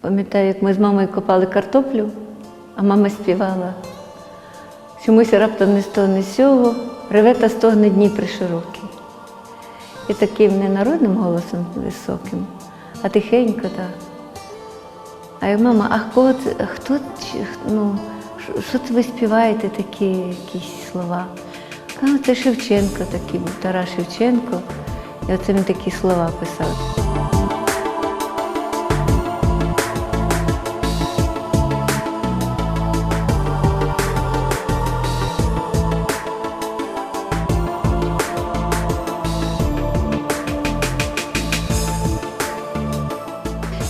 Пам'ятаю, як ми з мамою копали картоплю, а мама співала. Чомусь раптом не того, не сього, реве та стогне Дніпр широкий. І таким не народним голосом високим, а тихенько так. А я мама, а це, хто ну, що це ви співаєте такі якісь слова? Кажу, це Шевченко такий був, Тарас Шевченко. І оце він такі слова писав.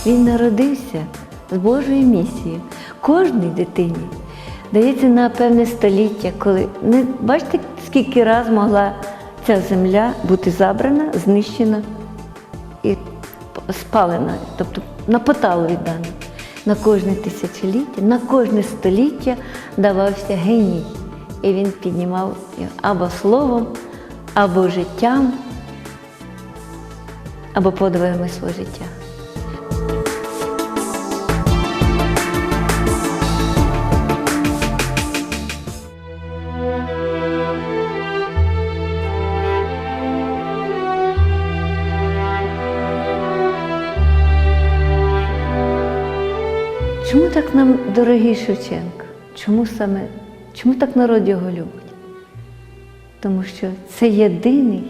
Він народився з Божою місією. Кожній дитині дається на певне століття, коли не бачите, скільки раз могла ця земля бути забрана, знищена і спалена, тобто на поталу віддана. На кожне тисячоліття, на кожне століття давався геній. І він піднімав або словом, або життям, або подвигами свого життя. Чому так нам дорогий Шевченко? Чому саме, чому так народ його любить? Тому що це єдиний,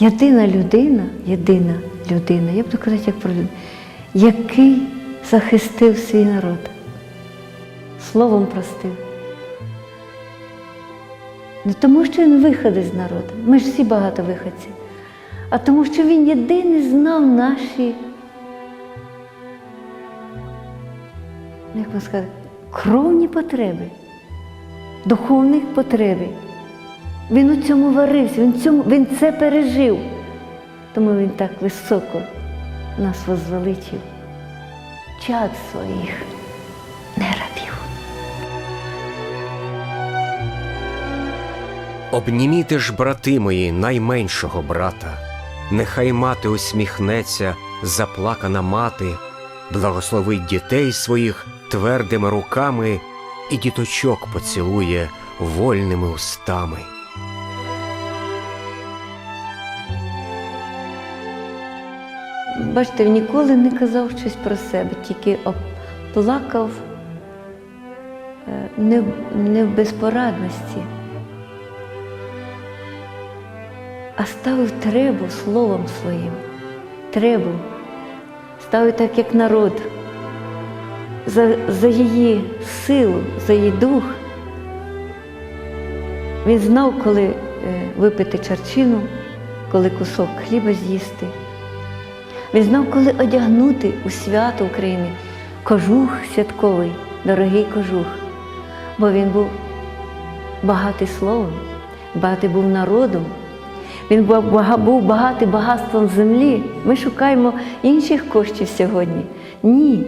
єдина людина, єдина людина, я буду казати як про людину, який захистив свій народ, словом простив. Не тому, що він виходить з народу, ми ж всі багато виходці, а тому, що він єдиний знав наші. Як можна сказати, кровні потреби, духовних потреби. Він у цьому варився, він, цьому, він це пережив. Тому він так високо нас возвеличив. Чад своїх не рабів. Обніміте ж, брати мої, найменшого брата, нехай мати усміхнеться, заплакана мати, благословить дітей своїх твердими руками і діточок поцілує вольними устами. Бачите, ніколи не казав щось про себе, тільки плакав е, не, не в безпорадності, а ставив требу словом своїм. Требу. Ставив так, як народ, за, за її силу, за її дух. Він знав, коли е, випити чарчину, коли кусок хліба з'їсти. Він знав, коли одягнути у свято України кожух святковий, дорогий кожух, бо він був багатий словом, багатий був народом, він був бага- був багатий багатством землі. Ми шукаємо інших коштів сьогодні. Ні.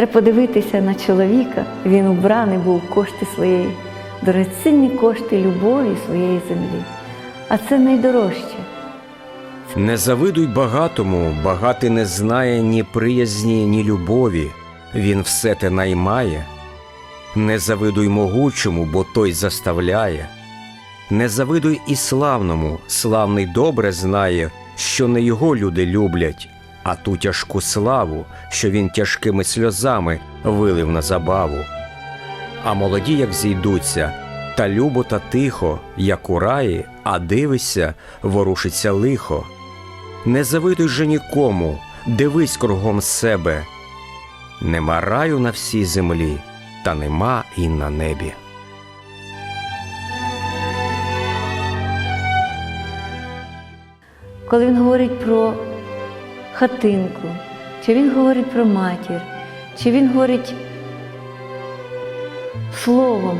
Треба подивитися на чоловіка. Він убраний був кошти своєї, дорогоцінні кошти любові своєї землі. А це найдорожче. Не завидуй багатому, багатий не знає ні приязні, ні любові, він все те наймає. Не завидуй могучому, бо той заставляє. Не завидуй і славному, славний добре знає, що не його люди люблять, а ту тяжку славу, що він тяжкими сльозами вилив на забаву. А молоді, як зійдуться, та любо та тихо, як у раї, а дивишся, ворушиться лихо. Не завидуй же нікому, дивись кругом себе. Нема раю на всій землі, та нема і на небі. Коли він говорить про хатинку, чи він говорить про матір, чи він говорить словом,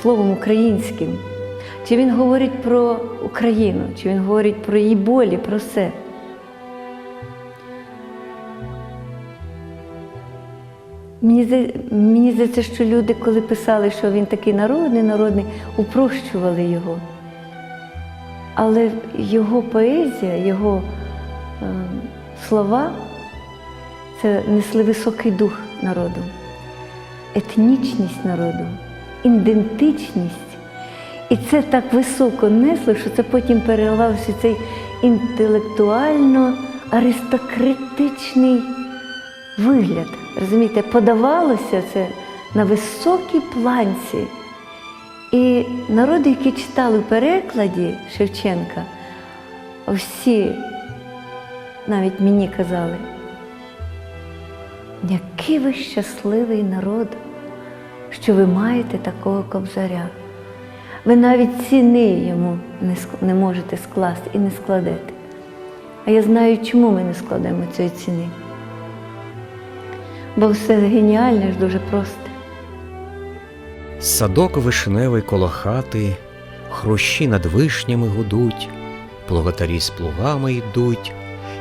словом українським, чи він говорить про Україну, чи він говорить про її болі, про все. Мені мені здається, що люди, коли писали, що він такий народний, народний, упрощували його. Але його поезія, його слова це несли високий дух народу, етнічність народу, ідентичність. І це так високо несло, що це потім переливався цей інтелектуально-аристократичний вигляд. Розумієте, подавалося це на високій планці. І народи, які читали в перекладі Шевченка, всі навіть мені казали, який ви щасливий народ, що ви маєте такого кобзаря. Ви навіть ціни йому не, можете скласти і не складете. А я знаю, чому ми не складемо цієї ціни. Бо все геніальне ж дуже просте. Садок вишневий коло хати, хрущі над вишнями гудуть, плугатарі з плугами йдуть,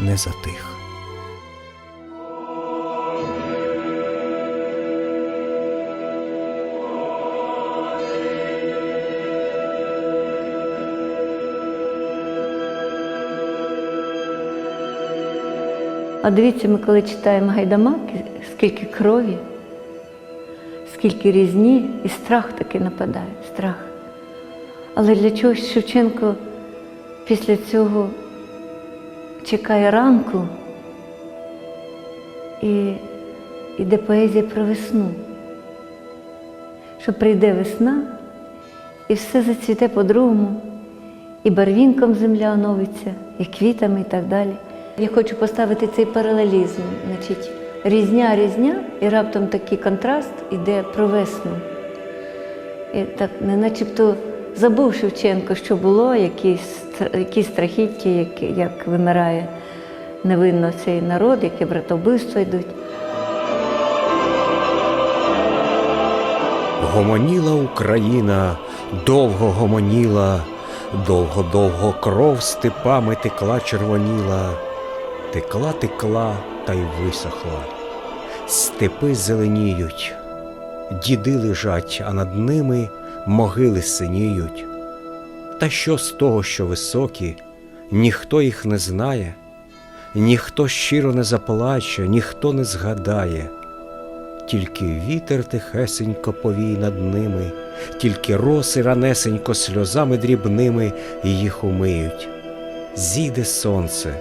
не затих. А дивіться, ми коли читаємо гайдамаки, скільки крові, скільки різні, і страх таки нападає, страх. Але для чогось Шевченко після цього чекає ранку і йде поезія про весну. Що прийде весна і все зацвіте по-другому, і барвінком земля оновиться, і квітами, і так далі. Я хочу поставити цей паралелізм, значить, різня, різня, і раптом такий контраст іде про весну. І так, не начебто забув Шевченко, що було, які, стр- які страхіття, як, як вимирає невинно цей народ, які братобивства йдуть. Гомоніла Україна, довго гомоніла, довго-довго кров степами текла червоніла, текла, текла та й висохла. Степи зеленіють, діди лежать, а над ними могили синіють. Та що з того, що високі, ніхто їх не знає, ніхто щиро не заплаче, ніхто не згадає. Тільки вітер тихесенько повій над ними, тільки роси ранесенько сльозами дрібними їх умиють. Зійде сонце,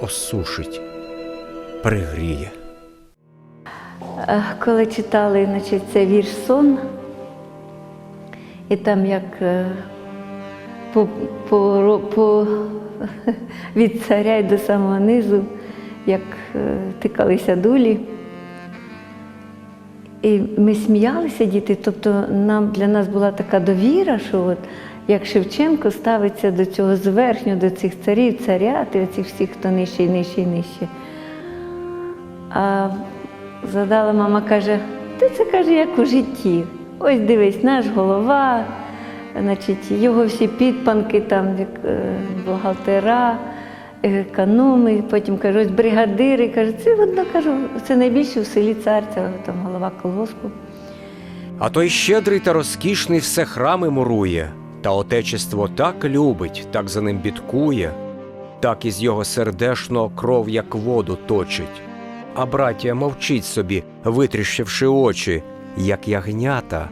осушить, пригріє. Е, Коли читали значить, цей вірш сон, і там як е, по, по, по, від царя й до самого низу, як е, тикалися дулі. І ми сміялися діти, тобто нам, для нас була така довіра, що от як Шевченко ставиться до цього зверхню, до цих царів, царят і оцих всіх, хто нижче нижче і нижче. А задала мама, каже, ти це каже, як у житті. Ось дивись, наш голова, значить, його всі підпанки, там, е, бухгалтера, економи, потім каже, ось бригадири. Каже, це одно кажу, це найбільше в селі цар, це там голова колгоспу. А той щедрий та розкішний все храми мурує, та отечество так любить, так за ним бідкує, так із його сердешного кров, як воду точить. А браття мовчить собі, витріщивши очі, як ягнята.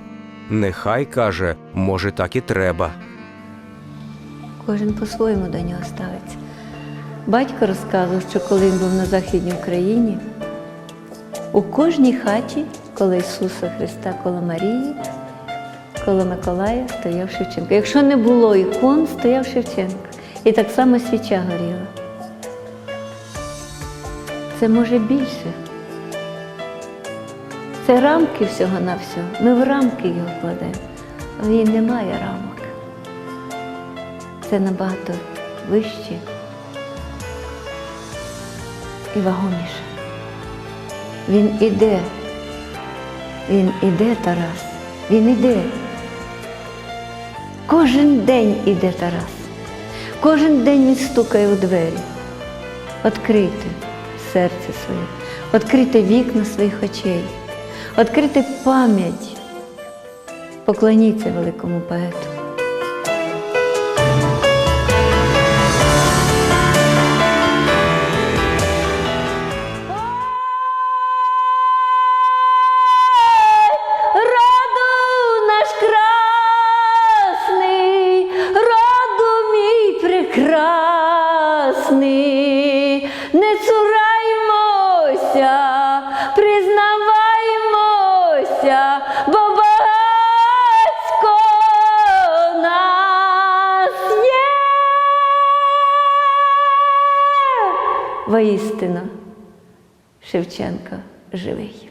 Нехай каже, може, так і треба. Кожен по-своєму до нього ставиться. Батько розказував, що коли він був на Західній Україні, у кожній хаті, коло Ісуса Христа, коло Марії, коло Миколая стояв Шевченко. Якщо не було ікон, стояв Шевченко. І так само свіча горіла. Це може більше. Це рамки всього-навсього. Ми в рамки його кладемо. В ній немає рамок. Це набагато вище і вагоміше. Він іде. Він іде, Тарас. Він іде. Кожен день іде Тарас. Кожен день він стукає у двері. Відкрийте серце своє, відкрийте вікна своїх очей, відкрийте пам'ять. Поклоніться великому поету. Роду Шевченко живий.